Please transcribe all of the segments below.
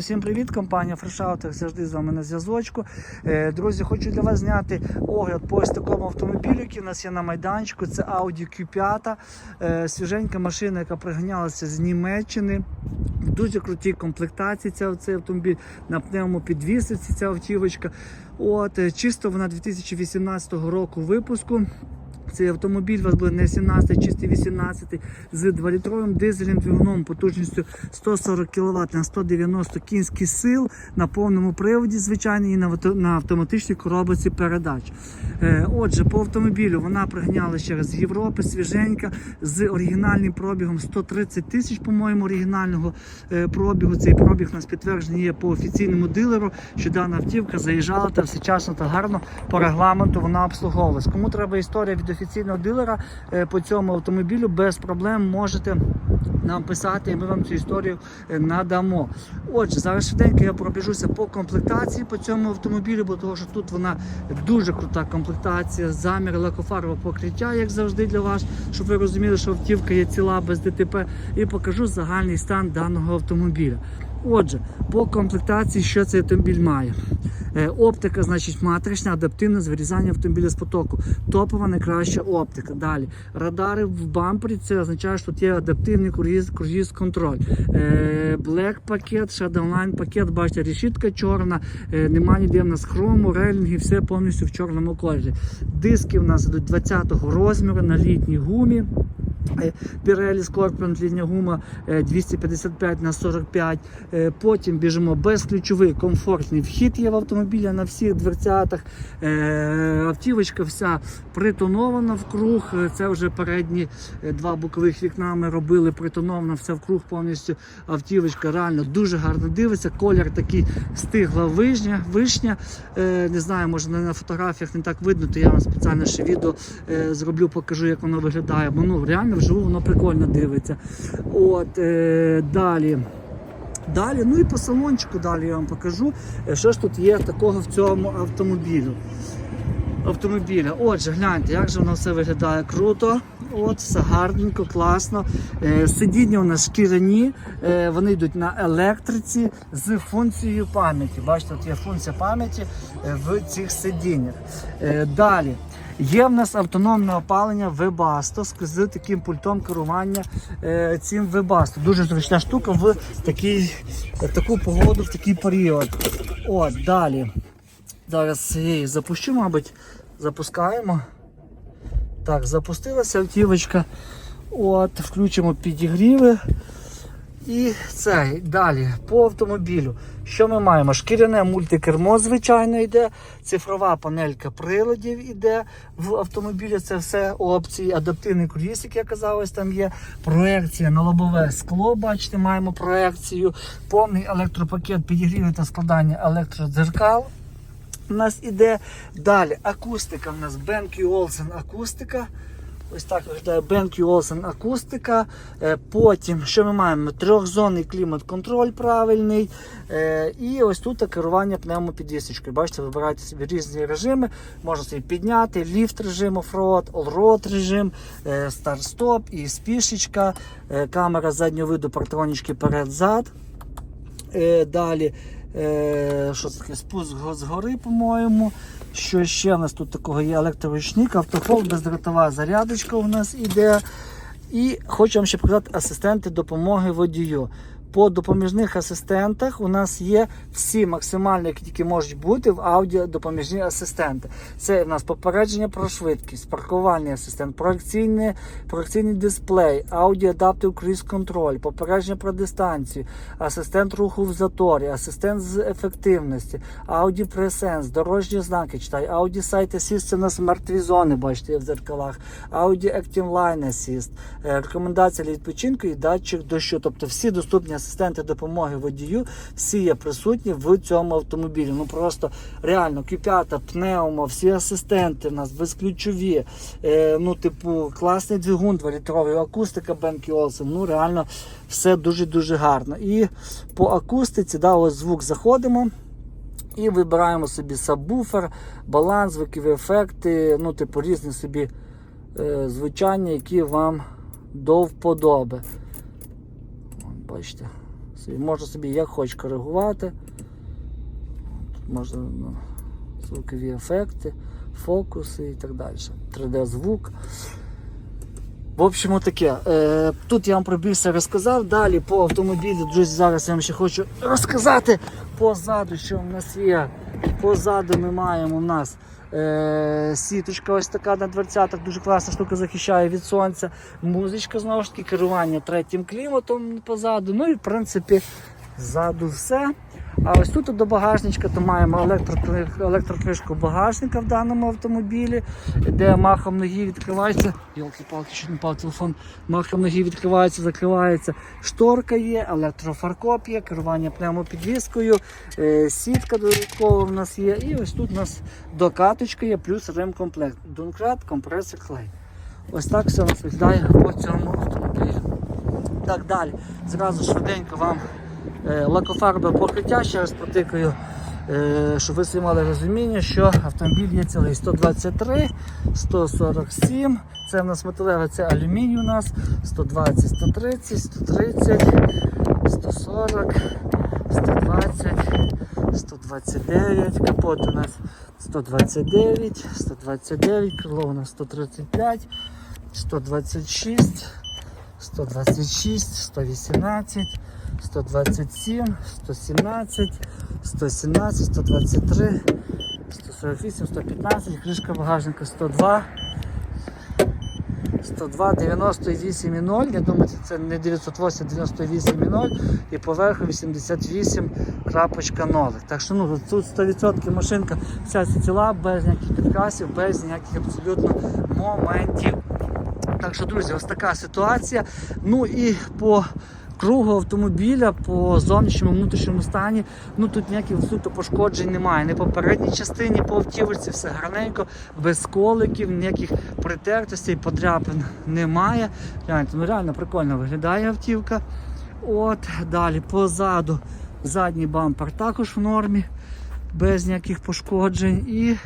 Всім привіт, компанія Фрешаутер завжди з вами на зв'язочку. Е, Друзі, хочу для вас зняти огляд по ось такому автомобілю, який у нас є на майданчику. Це Audi Q5, е, свіженька машина, яка приганялася з Німеччини. В дуже крутій комплектації ця, цей автомобіль на пневмопідвісиці ця автівочка. От, е, чисто вона 2018 року випуску. Цей автомобіль у вас буде не 17, чистий 18 з 2-літровим дизельним двигуном потужністю 140 кВт на 190 кінських сил на повному приводі, звичайно, і на, автоматичній коробці передач. Е, Отже, по автомобілю вона пригняла ще раз з Європи, свіженька, з оригінальним пробігом 130 тисяч, по-моєму, оригінального е, пробігу. Цей пробіг у нас підтверджений є по офіційному дилеру, що дана автівка заїжджала та всечасно та гарно по регламенту вона обслуговувалась. Кому треба історія від офіційного дилера е, по цьому автомобілю, без проблем можете нам писати, і ми вам цю історію е, надамо. Отже, зараз швиденько я пробіжуся по комплектації по цьому автомобілю, бо того, що тут вона дуже крута комплектація, замір лакофарове покриття, як завжди для вас, щоб ви розуміли, що автівка є ціла без ДТП, і покажу загальний стан даного автомобіля. Отже, по комплектації, що цей автомобіль має? Е, Оптика, значить, матрична, адаптивне з вирізання автомобіля з потоку. Топова найкраща оптика. Далі. Радари в бампері, це означає, що тут є адаптивний круїз, контроль. Е, Black пакет, Shadowline пакет, бачите, решітка чорна, е, немає ніде в нас хрому, рейлінги, все повністю в чорному кольорі. Диски в нас ідуть 20-го розміру на літній гумі. Е, Pirelli Scorpion літня гума е, 255 на 45. Е, Потім біжимо безключовий комфортний вхід є в автомобіля на всіх дверцятах. Е, Автівочка вся притонована вкруг. Е, Це вже передні е, два бокових вікна ми робили притонована все вкруг повністю. Автівочка реально дуже гарно дивиться. Колір такий стигла вишня. вишня. Е, Не знаю, може на фотографіях не так видно, то я вам спеціально ще відео е, зроблю, покажу, як воно виглядає. Ну реально вживу воно прикольно дивиться. От е, далі. Далі, ну і по салончику далі я вам покажу, е, що ж тут є такого в цьому автомобілю. Автомобіля. Отже, гляньте, як же воно все виглядає круто. От, все гарненько, класно. Е, сидіння у нас шкіряні, е, вони йдуть на електриці з функцією пам'яті. Бачите, тут є функція пам'яті е, в цих сидіннях. Е, далі. Є в нас автономне опалення Webasto з- таким пультом керування е, цим Webasto. Дуже зручна штука в, такий, в таку погоду, в такий період. От, далі. Зараз її запущу, мабуть, запускаємо. Так, запустилася автівочка. От, включимо підігріви. І це далі по автомобілю. Що ми маємо? Шкіряне мультикермо, звичайно, йде, цифрова панелька приладів йде в автомобілі. Це все опції. Адаптивний круїз, як я казав, ось там є. Проекція на лобове скло. Бачите, маємо проекцію, повний електропакет підігріву та складання електродзеркал. У нас іде далі акустика. У нас BenQ Olsen акустика. Ось так виглядає BenQ Olsen акустика. Е, Потім, що ми маємо? Трьохзонний клімат-контроль правильний. Е, І ось тут керування пневмопідвісочкою. Бачите, вибираєте собі різні режими. Можна собі підняти, ліфт режим, оффроад, allroad режим, е, старт-стоп і спішечка, камера заднього виду, партронічки перед-зад. Е, Далі, е, що таке? Спуск з згори, по-моєму. Що ще у нас тут такого є електроручник, автохол, бездротова зарядочка у нас іде. І хочу вам ще показати асистенти допомоги водію. По допоміжних асистентах у нас є всі максимальні, які тільки можуть бути в аудіо допоміжні асистенти. Це у нас попередження про швидкість, паркувальний асистент, проекційний, проекційний дисплей, аудіо адаптив круїз контроль, попередження про дистанцію, асистент руху в заторі, асистент з ефективності, ауді пресенс, дорожні знаки читай, ауді сайт Assist, це у нас мертві зони, бачите, в зеркалах, ауді Active Line Assist, е, рекомендація для відпочинку і датчик дощу. Тобто всі доступні асистенти допомоги водію, всі є присутні в цьому автомобілі. Ну просто реально Q5, пневмо, всі асистенти в нас безключові. Е, ну, типу, класний двигун, 2-літровий, акустика Бенкі Олсен. Ну реально все дуже-дуже гарно. І по акустиці, да, ось звук заходимо. І вибираємо собі сабвуфер, баланс, звукові ефекти, ну, типу, різні собі е, звучання, які вам до вподоби. Бачите, можна собі як хоч коригувати. Тут можна ну, звукові ефекти, фокуси і так далі. 3D-звук. В общем, таке. Е, тут я вам про більше розказав. Далі по автомобілю, друзі, зараз я вам ще хочу розказати позаду, що в нас є. Позаду ми маємо у нас е, сіточка ось така на дверцятах, дуже класна штука захищає від сонця. Музичка знову ж таки, керування третім кліматом позаду. Ну і в принципі ззаду все. А ось тут до багажничка то маємо електрокри- електрокришку багажника в даному автомобілі, де махом ноги відкривається. Йолки-палки, що не пав телефон. Махом ноги відкривається, закривається. Шторка є, електрофаркоп є, керування пневмопідвіскою, е, сітка додаткова в нас є. І ось тут у нас докаточка є, плюс ремкомплект. Донкрат, компресор, клей. Ось так все у нас виглядає по цьому автомобілі. Так далі. Зразу швиденько вам е, лакофарбове покриття, ще раз протикаю, е, щоб ви собі мали розуміння, що автомобіль є цілий. 123, 147, це в нас металеве, це алюміній у нас, 120, 130, 130, 140, 120, 129, капот у нас 129, 129, крило у нас 135, 126, 126, 118, 127, 117, 117, 123, 148, 115, кришка багажника 102, 102, 98,0. Я думаю, це не 908, 98,0 і поверху 88.0. Так що ну, тут 100% машинка вся ціла, без ніяких підкрасів, без ніяких абсолютно моментів. Так що, друзі, ось така ситуація. Ну і по кругу автомобіля, по зовнішньому внутрішньому стані, ну тут ніяких суто пошкоджень немає. Не по передній частині, по автівці, все гарненько, без коликів, ніяких притертостей, подряпин немає. Гляньте, ну реально прикольно виглядає автівка. От, далі позаду задній бампер також в нормі, без ніяких пошкоджень. І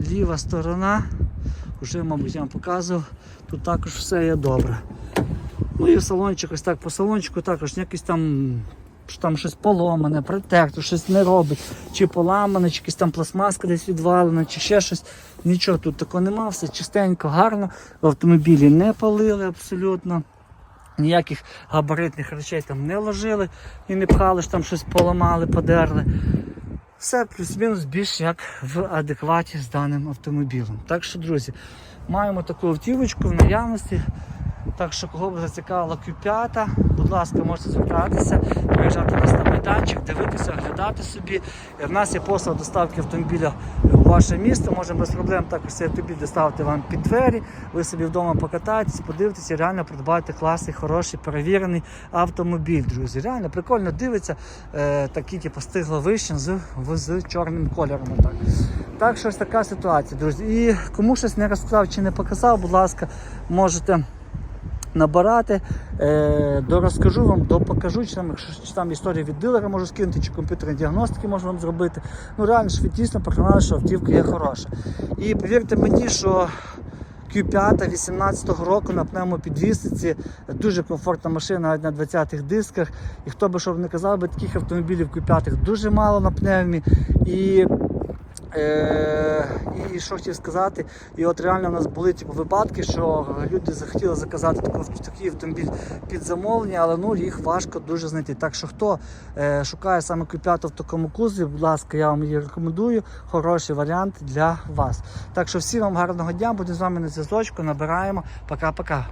ліва сторона, вже, мабуть, я вам показував, тут також все є добре. Ну і салончик, ось так по салончику також якийсь там, що там щось поломане, притерто, щось не робить, чи поламане, чи якась там пластмаска десь відвалена, чи ще щось. Нічого тут такого нема, все чистенько, гарно. В автомобілі не палили абсолютно. Ніяких габаритних речей там не ложили і не пхали, що там щось поламали, подерли. Все плюс-мінус більш як в адекваті з даним автомобілем. Так що, друзі, маємо таку автівочку в наявності. Так що, кого б зацікавила Q5, будь ласка, можете звертатися, приїжджати нас на майданчик, дивитися, оглядати собі. В нас є послуга доставки автомобіля в ваше місто. Можемо без проблем також цей автомобіль доставити вам під двері. Ви собі вдома покатаєтесь, подивитеся, і реально придбати класний, хороший, перевірений автомобіль, друзі. Реально прикольно дивиться е, такі типу, стигла вишня з, з чорним кольором. Так. так що ось така ситуація, друзі. І кому щось не розказав чи не показав, будь ласка, можете набирати, е, дорозкажу вам, допокажу, чи там, якщо чи там історію від дилера можу скинути, чи комп'ютерні діагностики можу вам зробити. Ну реально ж ви дійсно переконали, що автівка є хороша. І повірте мені, що Q5 18-го року на пневмопідвісиці дуже комфортна машина навіть на 20-х дисках. І хто би що б не казав, би таких автомобілів Q5 дуже мало на пневмі. І Е, і що хотів сказати, і от реально у нас були типу, випадки, що люди захотіли заказати таку, такий автомобіль під замовлення, але ну, їх важко дуже знайти. Так що хто е, шукає саме Q5 в такому кузові, будь ласка, я вам її рекомендую. Хороший варіант для вас. Так що всім вам гарного дня, будемо з вами на зв'язочку, набираємо. Пока-пока.